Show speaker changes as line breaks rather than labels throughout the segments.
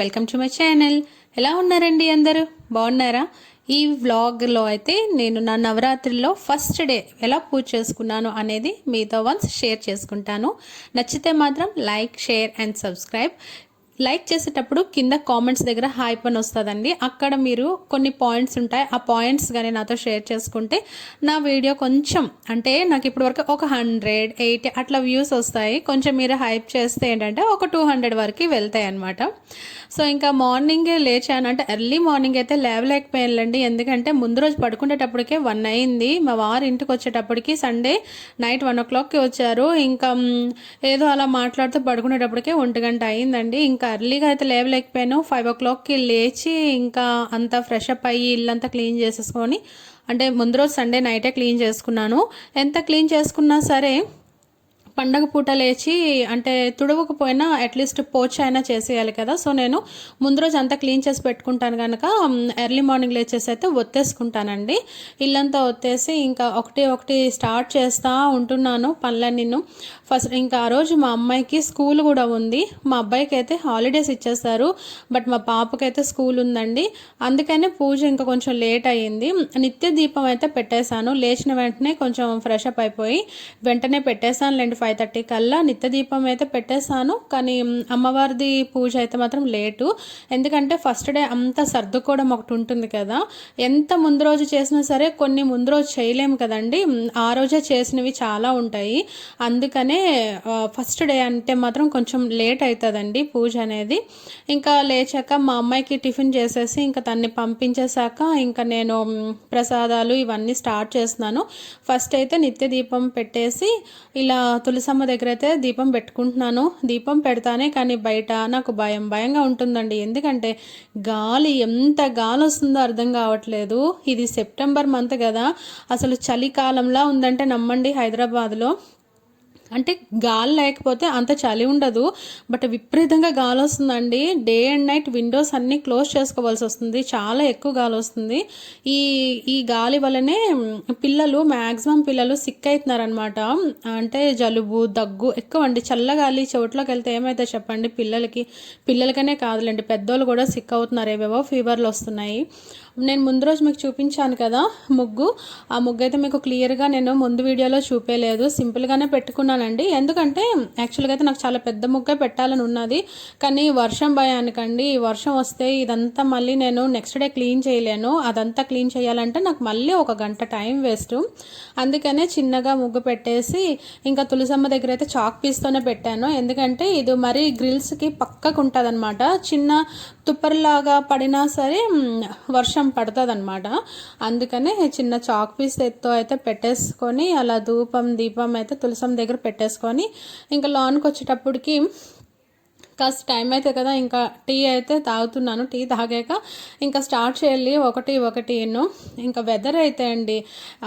Welcome to my channel. ఎలా ఉన్నారండి అందరూ? బాగున్నారా? ఈ వ్లాగ్లో అయితే నేను నా నవరాత్రిలో ఫస్ట్ డే ఎలా పూజ చేసుకున్నాను అనేది మీతో వన్స్ షేర్ చేసుకుంటాను. నచ్చితే మాత్రం like share and subscribe. Like చేసేటప్పుడు కింద కామెంట్స్ దగ్గర హైప్ అని వస్తుందండి. అక్కడ మీరు కొన్ని పాయింట్స్ ఉంటాయి. ఆ పాయింట్స్ కానీ నాతో షేర్ చేసుకుంటే నా వీడియో కొంచెం అంటే నాకు ఇప్పటి వరకు ఒక హండ్రెడ్ ఎయిటీ అట్లా వ్యూస్ వస్తాయి. కొంచెం మీరు హైప్ చేస్తే ఏంటంటే ఒక టూ హండ్రెడ్ వరకు వెళ్తాయి అనమాట సో ఇంకా మార్నింగే లేచాను అంటే ఎర్లీ మార్నింగ్ అయితే లేవలేకపోయానులేండి. ఎందుకంటే ముందు రోజు పడుకునేటప్పటికే వన్ అయింది. మా వారు ఇంటికి వచ్చేటప్పటికి సండే నైట్ వన్ ఓ క్లాక్కి వచ్చారు. ఇంకా ఏదో అలా మాట్లాడుతూ పడుకునేటప్పటికే ఒంటి గంట అయిందండి. ఇంకా ఎర్లీగా అయితే లేవలేకపోయాను. ఫైవ్ ఓ క్లాక్కి లేచి ఇంకా అంతా ఫ్రెష్ అప్ అయ్యి ఇల్లంతా క్లీన్ చేసేసుకొని అంటే ముందు రోజు సండే నైటే క్లీన్ చేసుకున్నాను. ఎంత క్లీన్ చేసుకున్నా సరే పండగ పూట లేచి అంటే తుడవకపోయినా అట్లీస్ట్ పోచ్ అయినా చేసేయాలి కదా. సో నేను ముందు రోజు అంతా క్లీన్ చేసి పెట్టుకుంటాను కనుక ఎర్లీ మార్నింగ్ లేచేసి అయితే ఒత్తేసుకుంటానండి. ఇల్లంతా ఒత్తేసి ఇంకా ఒకటి ఒకటి స్టార్ట్ చేస్తూ ఉంటున్నాను పనులన్నీ ఫస్ట్ ఇంకా ఆ రోజు మా అమ్మాయికి స్కూల్ కూడా ఉంది. మా అబ్బాయికి అయితే హాలిడేస్ ఇచ్చేస్తారు. బట్ మా పాపకైతే స్కూల్ ఉందండి. అందుకనే పూజ ఇంకా కొంచెం లేట్ అయ్యింది. నిత్య దీపం అయితే పెట్టేశాను. లేచిన వెంటనే కొంచెం ఫ్రెష్ అప్ అయిపోయి వెంటనే పెట్టేశాను లేండి ఫైవ్ థర్టీ కల్లా నిత్య దీపం అయితే పెట్టేశాను. కానీ అమ్మవారిది పూజ అయితే మాత్రం లేటు. ఎందుకంటే ఫస్ట్ డే అంతా సర్దుకోవడం ఒకటి ఉంటుంది కదా. ఎంత ముందు రోజు చేసినా సరే కొన్ని ముందు రోజు చేయలేము కదండి. ఆ రోజే చేసినవి చాలా ఉంటాయి. అందుకనే ఫస్ట్ డే అంటే మాత్రం కొంచెం లేట్ అవుతుందండి పూజ అనేది. ఇంకా లేచాక మా అమ్మాయికి టిఫిన్ చేసేసి ఇంకా తన్ని పంపించేశాక ఇంకా నేను ప్రసాదాలు ఇవన్నీ స్టార్ట్ చేస్తున్నాను. ఫస్ట్ అయితే నిత్య దీపం పెట్టేసి ఇలా తులసమ్మ దగ్గర అయితే దీపం పెట్టుకుంటున్నాను. దీపం పెడతానే కానీ బయట నాకు భయం భయంగా ఉంటుందండి. ఎందుకంటే గాలి ఎంత గాలి వస్తుందో అర్థం కావట్లేదు. ఇది సెప్టెంబర్ మంత్ కదా. అసలు చలికాలంలా ఉందంటే నమ్మండి హైదరాబాద్లో. అంటే గాలి లేకపోతే అంత చలి ఉండదు బట్ విపరీతంగా గాలి వస్తుందండి. డే అండ్ నైట్ విండోస్ అన్నీ క్లోజ్ చేసుకోవాల్సి వస్తుంది. చాలా ఎక్కువ గాలి వస్తుంది. ఈ ఈ గాలి వల్లనే పిల్లలు మ్యాక్సిమం పిల్లలు సిక్ అవుతున్నారనమాట అంటే జలుబు దగ్గు ఎక్కువ అండి. చల్లగాలి చోట్లోకి వెళ్తే ఏమైతే చెప్పండి? పిల్లలకి పిల్లలకనే కాదులేండి. పెద్దోళ్ళు కూడా సిక్ అవుతున్నారు. ఏవేవో ఫీవర్లు వస్తున్నాయి. నేను ముందు రోజు మీకు చూపించాను కదా ముగ్గు. ఆ ముగ్గు అయితే మీకు క్లియర్గా నేను ముందు వీడియోలో చూపేయలేదు సింపుల్గానే పెట్టుకున్నానండి ఎందుకంటే యాక్చువల్గా అయితే నాకు చాలా పెద్ద ముగ్గే పెట్టాలని ఉన్నది. కానీ వర్షం భయానికండి. ఈ వర్షం వస్తే ఇదంతా మళ్ళీ నేను నెక్స్ట్ డే క్లీన్ చేయలేను. అదంతా క్లీన్ చేయాలంటే నాకు మళ్ళీ ఒక గంట టైం వేస్ట్. అందుకనే చిన్నగా ముగ్గు పెట్టేసి ఇంకా తులసమ్మ దగ్గర అయితే చాక్ పీస్తోనే పెట్టాను. ఎందుకంటే ఇది మరి గ్రిల్స్కి పక్కకు ఉంటుంది చిన్న తుప్పర్లాగా పడినా సరే వర్షం పడుతుంది అనమాట అందుకనే చిన్న చాక్ పీస్ ఎత్తో అయితే పెట్టేసుకొని అలా ధూపం దీపం అయితే తులసం దగ్గర పెట్టేసుకొని ఇంకా లోన్కి వచ్చేటప్పటికి కాస్త టైం అయితే కదా ఇంకా టీ అయితే తాగుతున్నాను. టీ తాగాక ఇంకా స్టార్ట్ చేయాలి. ఒకటి ఒకటి ఎన్నో. ఇంకా వెదర్ అయితే అండి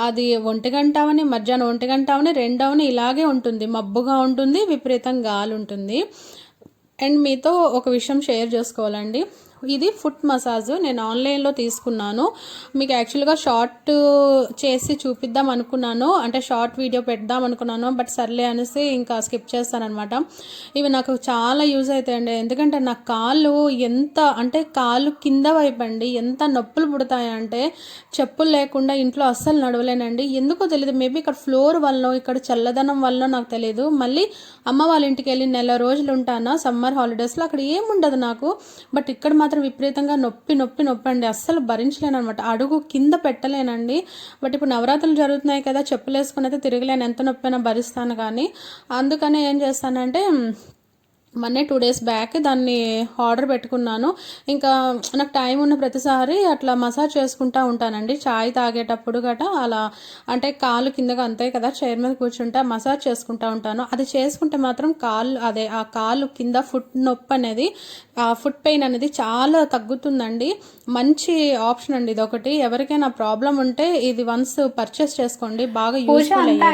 అది ఒంటి గంట అవని మధ్యాహ్నం ఒంటి గంట అవని రెండవని ఇలాగే ఉంటుంది. మబ్బుగా ఉంటుంది విపరీతం గాలి ఉంటుంది. అండ్ మీతో ఒక విషయం షేర్ చేసుకోవాలండి. ఇది ఫుట్ మసాజ్. నేను ఆన్లైన్లో తీసుకున్నాను. మీకు యాక్చువల్గా షార్ట్ చేసి చూపిద్దాం అనుకున్నాను. అంటే షార్ట్ వీడియో పెడదాం అనుకున్నాను. బట్ సర్లే అనేసి ఇంకా స్కిప్ చేస్తానమాట ఇవి నాకు చాలా యూజ్ అవుతాయండి. ఎందుకంటే నా కాళ్ళు ఎంత అంటే కాళ్ళు కింద వైపు అండి ఎంత నొప్పులు పుడతాయంటే చెప్పులు లేకుండా ఇంట్లో అస్సలు నడవలేనండి. ఎందుకో తెలియదు మేబీ ఇక్కడ ఫ్లోర్ వల్ల ఇక్కడ చల్లదనం వల్ల నాకు తెలియదు మళ్ళీ అమ్మ వాళ్ళ ఇంటికి వెళ్ళి నెల రోజులు ఉంటానా? సమ్మర్ హాలిడేస్లో అక్కడ ఏముండదు నాకు. బట్ ఇక్కడ మాత్రం విపరీతంగా నొప్పి నొప్పి నొప్పి అండి. అస్సలు భరించలేను అనమాట అడుగు కింద పెట్టలేనండి. బట్ ఇప్పుడు నవరాత్రులు జరుగుతున్నాయి కదా చెప్పులు వేసుకుని అయితే తిరగలేను. ఎంత నొప్పి అయినా భరిస్తాను కానీ. అందుకనే ఏం చేస్తానంటే మొన్నే టూ డేస్ బ్యాక్ దాన్ని ఆర్డర్ పెట్టుకున్నాను. ఇంకా నాకు టైం ఉన్న ప్రతిసారి అట్లా మసాజ్ చేసుకుంటా ఉంటానండి. చాయ్ తాగేటప్పుడు గట అలా అంటే కాలు కిందగా అంతే కదా చైర్ మీద కూర్చుంటే మసాజ్ చేసుకుంటా ఉంటాను. అది చేసుకుంటే మాత్రం కాళ్ళు అదే ఆ కాలు కింద ఫుట్ నొప్పి అనేది ఆ ఫుట్ పెయిన్ అనేది చాలా తగ్గుతుందండి. మంచి ఆప్షన్ అండి ఇది ఒకటి ఎవరికైనా ప్రాబ్లం ఉంటే ఇది వన్స్ పర్చేస్ చేసుకోండి. బాగా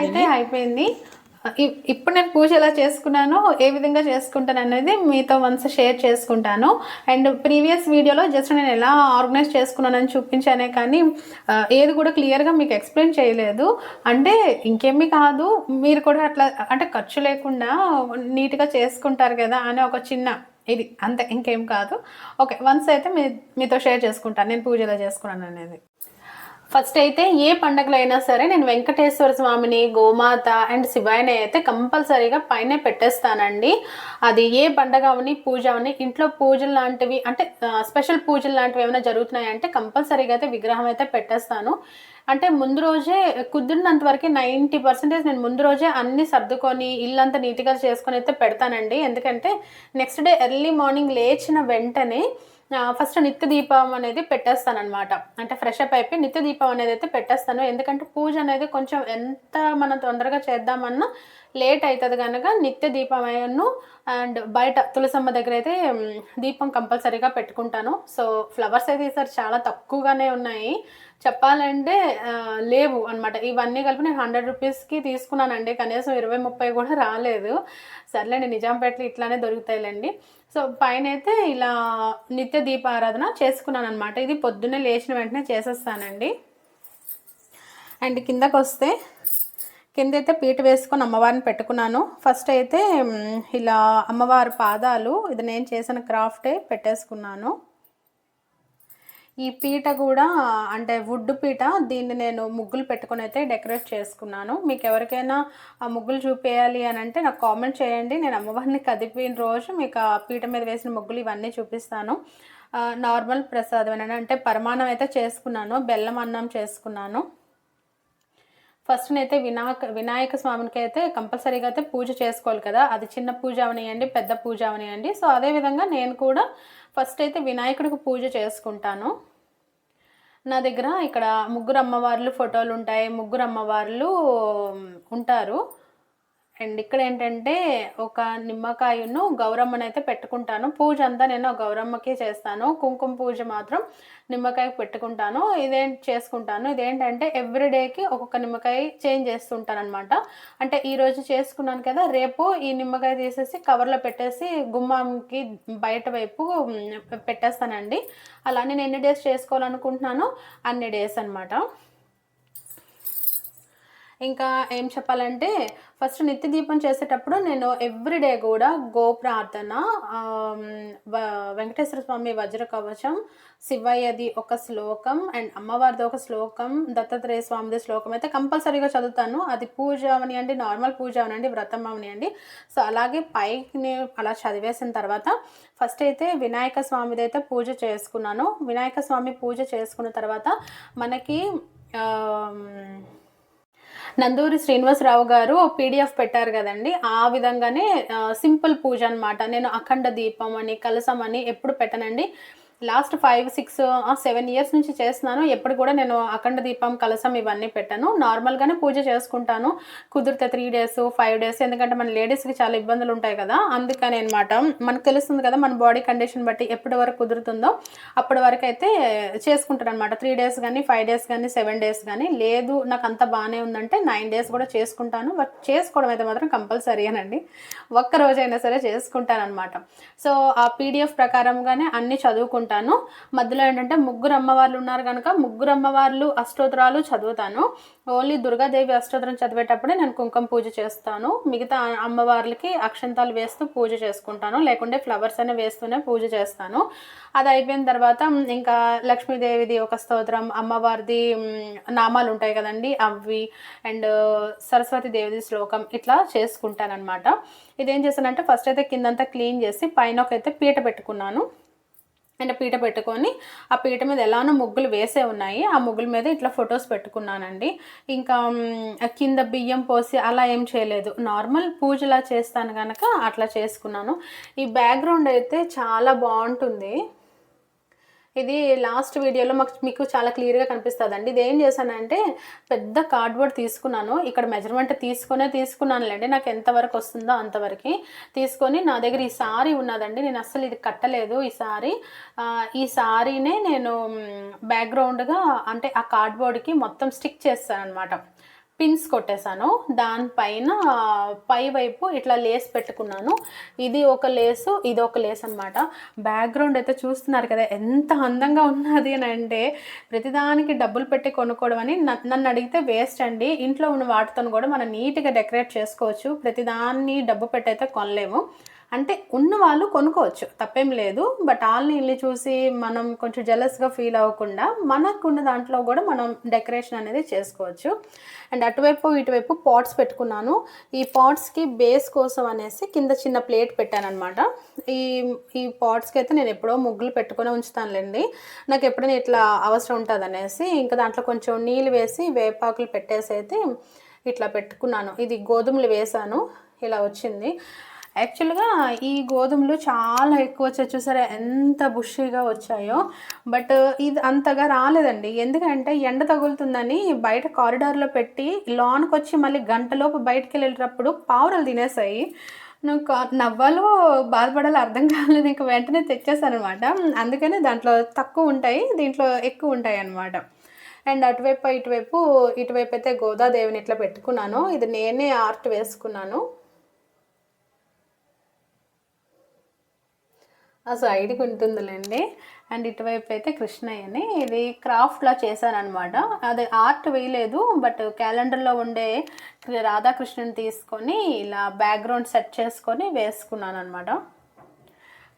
అయితే అయిపోయింది. ఇప్పుడు నేను పూజ ఎలా చేసుకున్నాను ఏ విధంగా చేసుకుంటాను అనేది మీతో వన్స్ షేర్ చేసుకుంటాను. అండ్ ప్రీవియస్ వీడియోలో జస్ట్ నేను ఎలా ఆర్గనైజ్ చేసుకున్నానని చూపించానే కానీ ఏది కూడా క్లియర్గా మీకు ఎక్స్ప్లెయిన్ చేయలేదు. అంటే ఇంకేమీ కాదు మీరు కూడా అట్లా అంటే ఖర్చు లేకుండా నీట్గా చేసుకుంటారు కదా అనే ఒక చిన్న
ఇది అంతే ఇంకేం కాదు. ఓకే వన్స్ అయితే మీ మీతో షేర్ చేసుకుంటాను నేను పూజ ఎలా చేసుకున్నాను అనేది. ఫస్ట్ అయితే ఏ పండగలు అయినా సరే నేను వెంకటేశ్వర స్వామిని గోమాత అండ్ శివాయిని అయితే కంపల్సరీగా పైన పెట్టేస్తానండి. అది ఏ పండగ అవని పూజ అవని ఇంట్లో పూజలు లాంటివి అంటే స్పెషల్ పూజలు లాంటివి ఏమైనా జరుగుతున్నాయి అంటే కంపల్సరీగా అయితే విగ్రహం అయితే పెట్టేస్తాను. అంటే ముందు రోజే కుదిరినంత వరకు నైంటీ పర్సెంటేజ్ నేను ముందు రోజే అన్ని సర్దుకొని ఇల్లంతా నీట్గా చేసుకొని అయితే పెడతానండి. ఎందుకంటే నెక్స్ట్ డే ఎర్లీ మార్నింగ్ లేచిన వెంటనే ఫస్ట్ నిత్య దీపం అనేది పెట్టేస్తాను అనమాట అంటే ఫ్రెష్ అప్ అయిపోయి నిత్య దీపం అనేది అయితే పెట్టేస్తాను. ఎందుకంటే పూజ అనేది కొంచెం ఎంత మనం తొందరగా చేద్దామన్నా లేట్ అవుతుంది కనుక నిత్య దీపమను అండ్ బయట తులసమ్మ దగ్గర అయితే దీపం కంపల్సరీగా పెట్టుకుంటాను. సో ఫ్లవర్స్ అయితే ఈసారి చాలా తక్కువగానే ఉన్నాయి. చెప్పాలంటే లేవు అనమాట ఇవన్నీ కలిపి నేను హండ్రెడ్ రూపీస్కి తీసుకున్నానండి. కనీసం ఇరవై ముప్పై కూడా రాలేదు. సర్లేండి నిజాంపేటలో ఇట్లానే దొరుకుతాయిలేండి. సో పైన అయితే ఇలా నిత్య దీపారాధన చేసుకున్నాను అనమాట ఇది పొద్దున్నే లేచిన వెంటనే చేసేస్తానండి. అండ్ కిందకు వస్తే కింద అయితే పీట వేసుకొని అమ్మవారిని పెట్టుకున్నాను. ఫస్ట్ అయితే ఇలా అమ్మవారి పాదాలు ఇది నేను చేసిన క్రాఫ్టే పెట్టేసుకున్నాను. ఈ పీట కూడా అంటే వుడ్ పీట దీన్ని నేను ముగ్గులు పెట్టుకొని అయితే డెకరేట్ చేసుకున్నాను. మీకు ఎవరికైనా ఆ ముగ్గులు చూపేయాలి అని అంటే నాకు కామెంట్ చేయండి. నేను అమ్మవారిని కదిపిన రోజు మీకు ఆ పీట మీద వేసిన ముగ్గులు ఇవన్నీ చూపిస్తాను. నార్మల్ ప్రసాదం అంటే పరమాన్నం అయితే చేసుకున్నాను. బెల్లం అన్నం చేసుకున్నాను. ఫస్ట్ అయితే వినాయక వినాయక స్వామికి అయితే కంపల్సరీగా అయితే పూజ చేసుకోవాలి కదా. అది చిన్న పూజ అవనియండి పెద్ద పూజ అవనియండి సో అదేవిధంగా నేను కూడా ఫస్ట్ అయితే వినాయకుడికి పూజ చేసుకుంటాను. నా దగ్గర ఇక్కడ ముగ్గురు అమ్మవార్లు ఫోటోలు ఉంటాయి. ముగ్గురు అమ్మవార్లు ఉంటారు. అండ్ ఇక్కడ ఏంటంటే ఒక నిమ్మకాయను గౌరమ్మను అయితే పెట్టుకుంటాను. పూజ అంతా నేను గౌరమ్మకి చేస్తాను. కుంకుమ పూజ మాత్రం నిమ్మకాయ పెట్టుకుంటాను. ఇదేం చేసుకుంటాను. ఇదేంటంటే ఎవ్రీడేకి ఒక్కొక్క నిమ్మకాయ చేంజ్ చేస్తుంటాను అనమాట అంటే ఈరోజు చేసుకున్నాను కదా రేపు ఈ నిమ్మకాయ తీసేసి కవర్లో పెట్టేసి గుమ్మంకి బయట వైపు పెట్టేస్తానండి. అలా నేను ఎన్ని డేస్ చేసుకోవాలనుకుంటున్నానో అన్ని డేస్ అనమాట ఇంకా ఏం చెప్పాలంటే ఫస్ట్ నిత్య దీపం చేసేటప్పుడు నేను ఎవ్రీడే కూడా గోప్రార్థన వెంకటేశ్వర స్వామి వజ్ర కవచం శివయ్యది ఒక శ్లోకం అండ్ అమ్మవారిది ఒక శ్లోకం దత్తాత్రేయ స్వామిది శ్లోకం అయితే కంపల్సరీగా చదువుతాను. అది పూజ అవనియండి నార్మల్ పూజ అవనండి వ్రతం అవనియండి సో అలాగే పైకి అలా చదివేసిన తర్వాత ఫస్ట్ అయితే వినాయక స్వామిది అయితే పూజ చేసుకున్నాను. వినాయక స్వామి పూజ చేసుకున్న తర్వాత మనకి నందూరి శ్రీనివాసరావు గారు పీడిఎఫ్ పెట్టారు కదండి. ఆ విధంగానే సింపుల్ పూజ అనమాట నేను అఖండ దీపం అని కలసం అని ఎప్పుడు పెట్టనండి. Last five six seven years నుంచి చేస్తున్నాను. ఎప్పుడు కూడా నేను అఖండ దీపం కలసం ఇవన్నీ పెట్టాను. నార్మల్గానే పూజ చేసుకుంటాను. కుదిరితే త్రీ డేస్ ఫైవ్ డేస్ ఎందుకంటే మన లేడీస్కి చాలా ఇబ్బందులు ఉంటాయి కదా. అందుకని అనమాట మనకు తెలుస్తుంది కదా మన బాడీ కండిషన్ బట్టి ఎప్పటి వరకు కుదురుతుందో అప్పటి వరకు అయితే చేసుకుంటాను అనమాట త్రీ డేస్ కానీ ఫైవ్ డేస్ కానీ సెవెన్ డేస్ కానీ లేదు నాకు అంత బాగానే ఉందంటే నైన్ డేస్ కూడా చేసుకుంటాను. బట్ చేసుకోవడం అయితే మాత్రం కంపల్సరీ అనండి. ఒక్క రోజైనా సరే చేసుకుంటాను అనమాట సో ఆ పీడిఎఫ్ ప్రకారంగానే అన్ని చదువుకుంటాను మధ్యలో ఏంటంటే ముగ్గురు అమ్మవార్లు ఉన్నారు కనుక ముగ్గురు అమ్మవార్లు అష్టోత్తరాలు చదువుతాను. ఓన్లీ దుర్గాదేవి అష్టోత్తరం చదివేటప్పుడే నేను కుంకుమ పూజ చేస్తాను. మిగతా అమ్మవార్లకి అక్షంతాలు వేస్తూ పూజ చేసుకుంటాను. లేకుంటే ఫ్లవర్స్ అనే వేస్తూనే పూజ చేస్తాను. అది అయిపోయిన తర్వాత ఇంకా లక్ష్మీదేవిది ఒక స్తోత్రం అమ్మవారిది నామాలు ఉంటాయి కదండి అవి అండ్ సరస్వతి దేవిది శ్లోకం ఇట్లా చేసుకుంటానమాట ఇదేం చేశానంటే ఫస్ట్ అయితే కిందంతా క్లీన్ చేసి పైన ఒకైతే అయితే పీట పెట్టుకున్నాను. అంటే పీట పెట్టుకొని ఆ పీట మీద ఎలానో ముగ్గులు వేసే ఉన్నాయి. ఆ ముగ్గుల మీద ఇట్లా ఫొటోస్ పెట్టుకున్నానండి. ఇంకా కింద బియ్యం పోసి అలా ఏం చేయలేదు. నార్మల్ పూజలా చేస్తాను కనుక అట్లా చేసుకున్నాను. ఈ బ్యాక్గ్రౌండ్ అయితే చాలా బాగుంటుంది. ఇది లాస్ట్ వీడియోలో మాకు మీకు చాలా క్లియర్గా కనిపిస్తుందండి. ఇది ఏం చేశానంటే పెద్ద కార్డ్బోర్డ్ తీసుకున్నాను. ఇక్కడ మెజర్మెంట్ తీసుకునే తీసుకున్నానులేండి. నాకు ఎంతవరకు వస్తుందో అంతవరకు తీసుకొని నా దగ్గర ఈ సారీ ఉన్నదండి. నేను అస్సలు ఇది కట్టలేదు. ఈ సారీ ఈ సారీనే నేను బ్యాక్గ్రౌండ్గా అంటే ఆ కార్డ్బోర్డ్కి మొత్తం స్టిక్ చేస్తాను అనమాట పిన్స్ కొట్టేశాను. దానిపైన పై వైపు ఇట్లా లేస్ పెట్టుకున్నాను. ఇది ఒక లేసు ఇది ఒక లేస్ అనమాట బ్యాక్గ్రౌండ్ అయితే చూస్తున్నారు కదా ఎంత అందంగా ఉన్నది అని అంటే ప్రతిదానికి డబ్బులు పెట్టి కొనుక్కోవడం అని నన్ను అడిగితే వేస్ట్ అండి. ఇంట్లో ఉన్న వాటితో కూడా మనం నీట్గా డెకరేట్ చేసుకోవచ్చు. ప్రతిదాన్ని డబ్బు పెట్టి అయితే కొనలేము. అంటే ఉన్న వాళ్ళు కొనుక్కోవచ్చు తప్పేం లేదు. బట్ వాళ్ళని ఇల్లు చూసి మనం కొంచెం జెలస్గా ఫీల్ అవ్వకుండా మనకున్న దాంట్లో కూడా మనం డెకరేషన్ అనేది చేసుకోవచ్చు. అండ్ అటువైపు ఇటువైపు పాట్స్ పెట్టుకున్నాను. ఈ పాట్స్కి బేస్ కోసం అనేసి కింద చిన్న ప్లేట్ పెట్టాను అనమాట ఈ ఈ పాట్స్కి అయితే నేను ఎప్పుడో ముగ్గులు పెట్టుకొని ఉంచుతానులేండి. నాకు ఎప్పుడైనా ఇట్లా అవసరం ఉంటుంది అనేసి ఇంకా దాంట్లో కొంచెం నీళ్ళు వేసి వేపాకులు పెట్టేసి అయితే ఇట్లా పెట్టుకున్నాను. ఇది గోధుమలు వేసాను. ఇలా వచ్చింది. యాక్చువల్గా ఈ గోధుమలు చాలా ఎక్కువ వచ్చాయి. చూసారా ఎంత బుషీగా వచ్చాయో. బట్ ఇది అంతగా రాలేదండి. ఎందుకంటే ఎండ తగులుతుందని బయట కారిడార్లో పెట్టి లోన్కి వచ్చి మళ్ళీ గంటలోపు బయటకు వెళ్ళేటప్పుడు పావురలు తినేసాయి. నాకు నవ్వాలో బాధపడాలో అర్థం కాలేదు. ఇంకా వెంటనే తెచ్చేసాను అనమాట అందుకనే దాంట్లో తక్కువ ఉంటాయి దీంట్లో ఎక్కువ ఉంటాయి అన్నమాట. అండ్ అటువైపు ఇటువైపు ఇటువైపు అయితే గోదాదేవిని ఇట్లా పెట్టుకున్నాను. ఇది నేనే ఆర్ట్ వేసుకున్నాను. ఆ సైడ్కి ఉంటుందిలేండి. అండ్ ఇటువైపు అయితే కృష్ణయ్యని ఇది క్రాఫ్ట్లా చేశాను అనమాట అది ఆర్ట్ వేయలేదు బట్ క్యాలెండర్లో ఉండే రాధాకృష్ణుని తీసుకొని ఇలా బ్యాక్గ్రౌండ్ సెట్ చేసుకొని వేసుకున్నాను అనమాట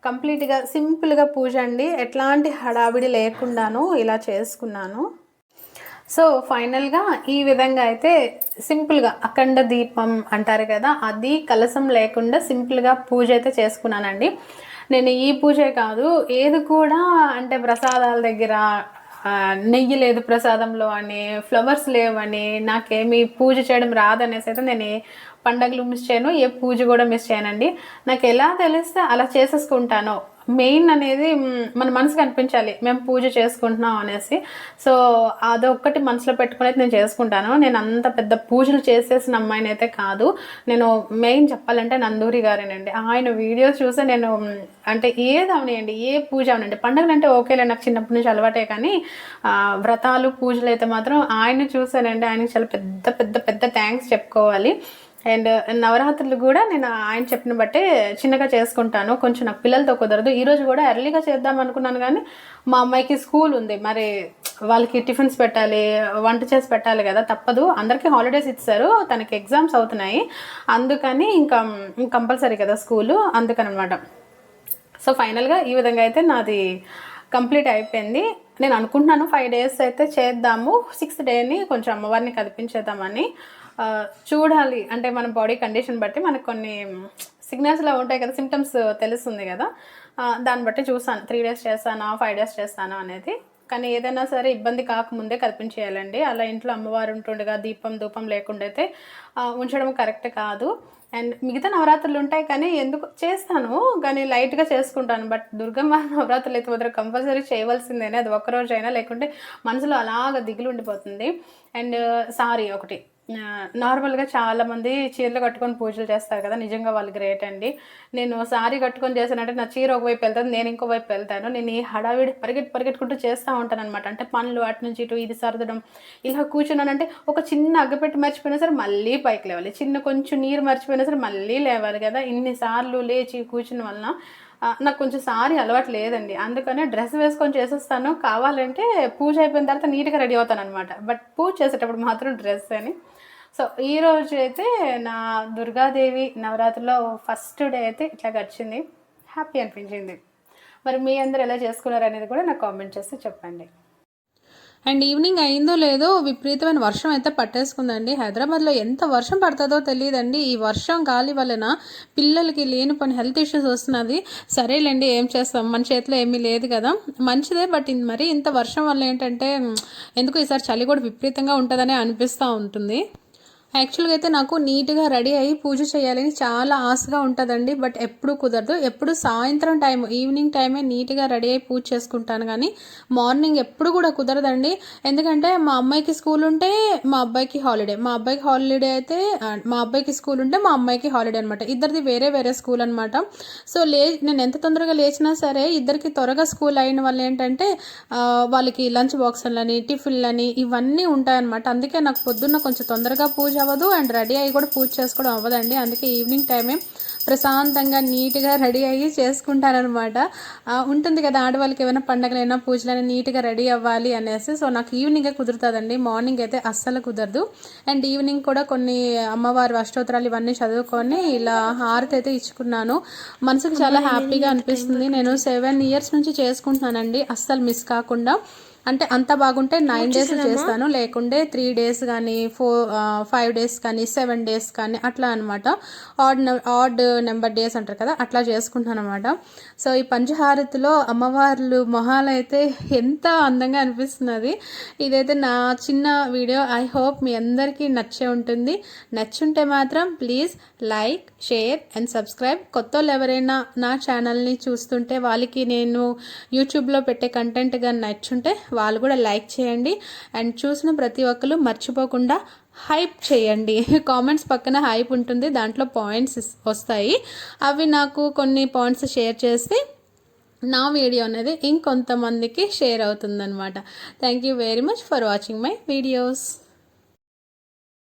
కంప్లీట్గా సింపుల్గా పూజ అండి. ఎట్లాంటి హడావిడి లేకుండాను ఇలా చేసుకున్నాను. సో ఫైనల్గా ఈ విధంగా అయితే సింపుల్గా అఖండ దీపం అంటారు కదా అది కలసం లేకుండా సింపుల్గా పూజ అయితే చేసుకున్నానండి. నేను ఈ పూజే కాదు ఏది కూడా అంటే ప్రసాదాల దగ్గర నెయ్యి లేదు ప్రసాదంలో అని ఫ్లవర్స్ లేవని నాకేమి పూజ చేయడం రాదనేసి అయితే నేను ఏ పండగలు మిస్ చేయను ఏ పూజ కూడా మిస్ చేయనండి. నాకు ఎలా తెలిస్తే అలా చేసేసుకుంటాను. మెయిన్ అనేది మన మనసుకు అనిపించాలి. మేము పూజ చేసుకుంటున్నాం అనేసి. సో అదొక్కటి మనసులో పెట్టుకుని అయితే నేను చేసుకుంటాను. నేను అంత పెద్ద పూజలు చేసేసిన అమ్మాయిని అయితే కాదు. నేను మెయిన్ చెప్పాలంటే నందూరి గారేనండి. ఆయన వీడియోస్ చూసి నేను అంటే ఏది అవనియండి ఏ పూజ అవనండి పండుగలు అంటే ఓకేలే నాకు చిన్నప్పటి నుంచి అలవాటే కానీ వ్రతాలు పూజలు అయితే మాత్రం ఆయన చూసానండి. ఆయనకి చాలా పెద్ద పెద్ద పెద్ద థ్యాంక్స్ చెప్పుకోవాలి. అండ్ నవరాత్రులు కూడా నేను ఆయన చెప్పిన బట్టే చిన్నగా చేసుకుంటాను. కొంచెం నాకు పిల్లలతో కుదరదు. ఈరోజు కూడా ఎర్లీగా చేద్దాం అనుకున్నాను కానీ మా అమ్మాయికి స్కూల్ ఉంది. మరి వాళ్ళకి టిఫిన్స్ పెట్టాలి వంట చేసి పెట్టాలి కదా తప్పదు. అందరికీ హాలిడేస్ ఇచ్చారు. తనకి ఎగ్జామ్స్ అవుతున్నాయి. అందుకని ఇంకా కంపల్సరీ కదా స్కూలు. అందుకనమాట. సో ఫైనల్గా ఈ విధంగా అయితే నాది కంప్లీట్ అయిపోయింది. నేను అనుకుంటున్నాను ఫైవ్ డేస్ అయితే చేద్దాము. సిక్స్త్ డేని కొంచెం అమ్మవారిని కల్పించేద్దామని. చూడాలి. అంటే మన బాడీ కండిషన్ బట్టి మనకు కొన్ని సిగ్నల్స్లో ఉంటాయి కదా సిమ్టమ్స్ తెలుస్తుంది కదా. దాన్ని బట్టి చూసాను. త్రీ డేస్ చేస్తానా ఫైవ్ డేస్ చేస్తానా అనేది. కానీ ఏదైనా సరే ఇబ్బంది కాకముందే కల్పించేయాలండి. అలా ఇంట్లో అమ్మవారు ఉంటుండగా దీపం ధూపం లేకుండా అయితే ఉంచడం కరెక్ట్ కాదు. అండ్ మిగతా నవరాత్రులు ఉంటాయి కానీ ఎందుకు చేస్తాను? కానీ లైట్గా చేసుకుంటాను. బట్ దుర్గమ్మ నవరాత్రులు అయితే మాత్రం కంపల్సరీ చేయవలసిందేనే. అది ఒక్కరోజైనా అయినా లేకుంటే మనసులో అలాగ దిగులు ఉండిపోతుంది అండ్ సారీ ఒకటి. నార్మల్గా చాలామంది చీరలు కట్టుకొని పూజలు చేస్తారు కదా నిజంగా వాళ్ళు గ్రేట్ అండి. నేను సారీ కట్టుకొని చేశానంటే నా చీర ఒకవైపు వెళ్తాను నేను ఇంకో వైపు వెళ్తాను. నేను ఈ హడావిడి పరిగెట్టు పరిగెట్టుకుంటూ చేస్తూ ఉంటాను అనమాట అంటే పనులు అటు నుంచి ఇటు ఇది సర్దడం ఇలా కూర్చున్నానంటే ఒక చిన్న అగ్గపెట్టి మర్చిపోయినా సరే మళ్ళీ పైకి లేవాలి. చిన్న కొంచెం నీరు మర్చిపోయినా సరే మళ్ళీ లేవాలి కదా. ఇన్నిసార్లు లేచి కూర్చుని వలన నాకు కొంచెం సారీ అలవాటు లేదండి. అందుకనే డ్రెస్ వేసుకొని చేసేస్తాను. కావాలంటే పూజ అయిపోయిన తర్వాత నీట్గా రెడీ అవుతాను అనమాట బట్ పూజ చేసేటప్పుడు మాత్రం డ్రెస్ అని సో ఈ రోజు అయితే నా దుర్గాదేవి నవరాత్రిలో ఫస్ట్ డే అయితే ఇట్లా గడిచింది. హ్యాపీ అనిపించింది. మరి మీ అందరు ఎలా చేసుకున్నారు అనేది కూడా నాకు కామెంట్ చేసి చెప్పండి.
అండ్ ఈవినింగ్ అయిందో లేదో విపరీతమైన వర్షం అయితే పట్టేసుకుందండి. హైదరాబాద్లో ఎంత వర్షం పడుతుందో తెలియదండి. ఈ వర్షం గాలి వలన పిల్లలకి లేని పని హెల్త్ ఇష్యూస్ వస్తున్నది. సరేలేండి ఏం చేస్తాం? మన చేతిలో ఏమీ లేదు కదా. మంచిదే బట్ ఇన్- మరి ఇంత వర్షం వల్ల ఏంటంటే ఎందుకు ఈసారి చలి కూడా విపరీతంగా ఉంటుందనే అనిపిస్తూ ఉంటుంది. యాక్చువల్గా అయితే నాకు నీట్గా రెడీ అయ్యి పూజ చేయాలని చాలా ఆశగా ఉంటుందండి. బట్ ఎప్పుడు కుదరదు. ఎప్పుడు సాయంత్రం టైం ఈవినింగ్ టైమే నీట్గా రెడీ అయ్యి పూజ చేసుకుంటాను. కానీ మార్నింగ్ ఎప్పుడు కూడా కుదరదండి. ఎందుకంటే మా అమ్మాయికి స్కూల్ ఉంటే మా అబ్బాయికి హాలిడే. మా అబ్బాయికి హాలిడే అయితే మా అబ్బాయికి స్కూల్ ఉంటే మా అమ్మాయికి హాలిడే అనమాట ఇద్దరిది వేరే వేరే స్కూల్ అనమాట సో లే నేను ఎంత తొందరగా లేచినా సరే ఇద్దరికి త్వరగా స్కూల్ అయిన వాళ్ళు ఏంటంటే వాళ్ళకి లంచ్ బాక్సులని టిఫిన్లని ఇవన్నీ ఉంటాయన్నమాట. అందుకే నాకు పొద్దున్న కొంచెం తొందరగా పూజ అవ్వదు అండ్ రెడీ అయ్యి కూడా పూజ చేసుకోవడం అవ్వదండి. అందుకే ఈవినింగ్ టైమే
ప్రశాంతంగా నీట్గా రెడీ అయ్యి చేసుకుంటారనమాట ఉంటుంది కదా ఆడవాళ్ళకి ఏమైనా పండగలైనా పూజలైనా నీట్గా రెడీ అవ్వాలి అనేసి. సో నాకు ఈవినింగే కుదురుతుందండి. మార్నింగ్ అయితే అస్సలు కుదరదు. అండ్ ఈవినింగ్ కూడా కొన్ని అమ్మవారి అష్టోత్తరాలు ఇవన్నీ చదువుకొని ఇలా హారతి అయితే ఇచ్చుకున్నాను. మనసుకు చాలా హ్యాపీగా అనిపిస్తుంది. నేను సెవెన్ ఇయర్స్ నుంచి చేసుకుంటున్నానండి. అస్సలు మిస్ కాకుండా. అంటే అంత బాగుంటే నైన్ డేస్ చేస్తాను. లేకుంటే త్రీ డేస్ కానీ ఫోర్ ఫైవ్ డేస్ కానీ సెవెన్ డేస్ కానీ అట్లా అనమాట ఆడ్ ఆడ్ నెంబర్ డేస్ అంటారు కదా అట్లా చేసుకుంటాను అనమాట సో ఈ పంచహారతిలో అమ్మవార్లు మొహాలు అయితే ఎంత అందంగా అనిపిస్తున్నది. ఇదైతే నా చిన్న వీడియో. ఐ హోప్ మీ అందరికీ నచ్చే ఉంటుంది. నచ్చుంటే మాత్రం please like share and subscribe కొత్త వాళ్ళు ఎవరైనా నా ఛానల్ని చూస్తుంటే వాళ్ళకి నేను యూట్యూబ్లో పెట్టే కంటెంట్ కానీ నచ్చుంటే వాళ్ళు కూడా లైక్ చేయండి. అండ్ చూసిన ప్రతి ఒక్కరు మర్చిపోకుండా హైప్ చేయండి. కామెంట్స్ పక్కన హైప్ ఉంటుంది. దాంట్లో పాయింట్స్ వస్తాయి. అవి నాకు కొన్ని పాయింట్స్ షేర్ చేస్తే నా వీడియో అనేది ఇంకొంతమందికి షేర్ అవుతుందన్నమాట. Thank you very much for watching my videos